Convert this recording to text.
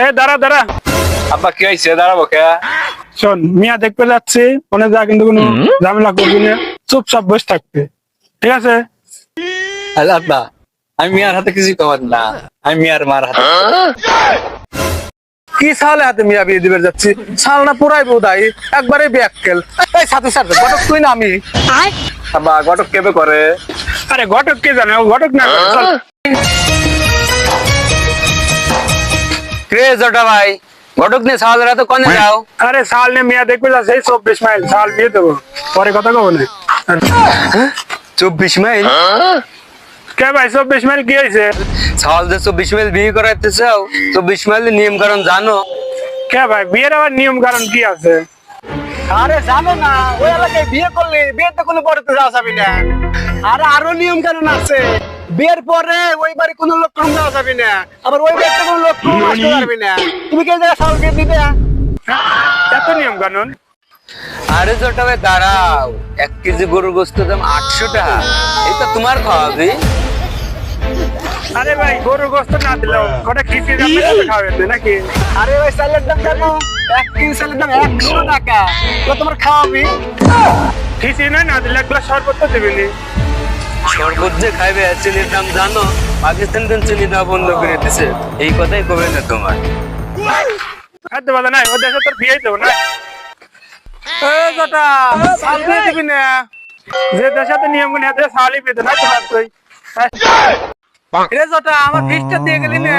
এ দাঁড়া দাঁড়া। আব্বা কি হয়েছে? দাঁড়াবো কে? শোন মিয়া দেখতে যাচ্ছি ওনে যা কিন্তু কোনো ঝামেলা করবি না। চুপচাপ বসে থাকবে ঠিক আছে? আব্বা আমি মিয়ার হাতে কিছু কমার না। আমি মিয়ার মার হাতে। কি সালে হাতে মিয়া বিয়ে দিবে যাচ্ছি? সাল না পুরাই বোধাই একবারে ব্যাককেল এই সাথে সাথে ঘটক তুই না আমি। আব্বা ঘটক কেবে করে? আরে ঘটক কে জানে? ও ঘটক না চল। রে জটা ভাই। ঘটক নিয়ে সাহায্য রাতে কনে যাও। আরে সাল নে মিয়া দেখবে যাচ্ছে এই চব্বিশ মাইল। সাল বিয়ে দেবো। পরে কথা কব না। চব্বিশ মাইল? কে ভাই চব্বিশ মাইল কি হয়েছে? সাহায্য দিয়ে চব্বিশ মাইল বিয়ে করাইতে চাও চব্বিশ মাইল নিয়ম কারণ জানো? কে ভাই বিয়ের আবার নিয়ম কারণ কি আছে? আরে জানো না ওই এলাকায় বিয়ে করলে বিয়েতে কোনো পড়তে যাওয়া যাবে না। আরে আরও নিয়ম কানুন আছে। বিয়ের পরে ওই বাড়ি কোনো লোক কম যাওয়া যাবে না। আবার ওই বাড়িতে কোনো লোক কম আসতে পারবে না। তুমি কে জায়গায় বিয়ে দিবে? এত নিয়ম কানুন? আরে জটা ভাই দাঁড়াও। এক কেজি গরুর গোস্ত দাম আটশো টাকা। এটা তোমার খাওয়াবি আরে ভাই গরুর গোস্ত না দিলেও কটা খিচি যাবে খাওয়াবে নাকি? আরে ওই চালের দাম জানো এক কেজি চালের দাম একশো টাকা। তো তোমার খাওয়াবি? খিচি নয় না দিলে এক গ্লাস শরবত দেবেনি শরবত খাইবে, চিনির দাম জানো? পাকিস্তান দিন চিনি না বন্ধ করে দিছে। এই কথাই কবে না তোমার? নাই, ও দেশে তোর বিয়ে না। জটা, সাল যে দেশে নিয়মগুলো হাতে সালই না তুই। জটা, আমার ফিসটা দিয়ে গেলি না।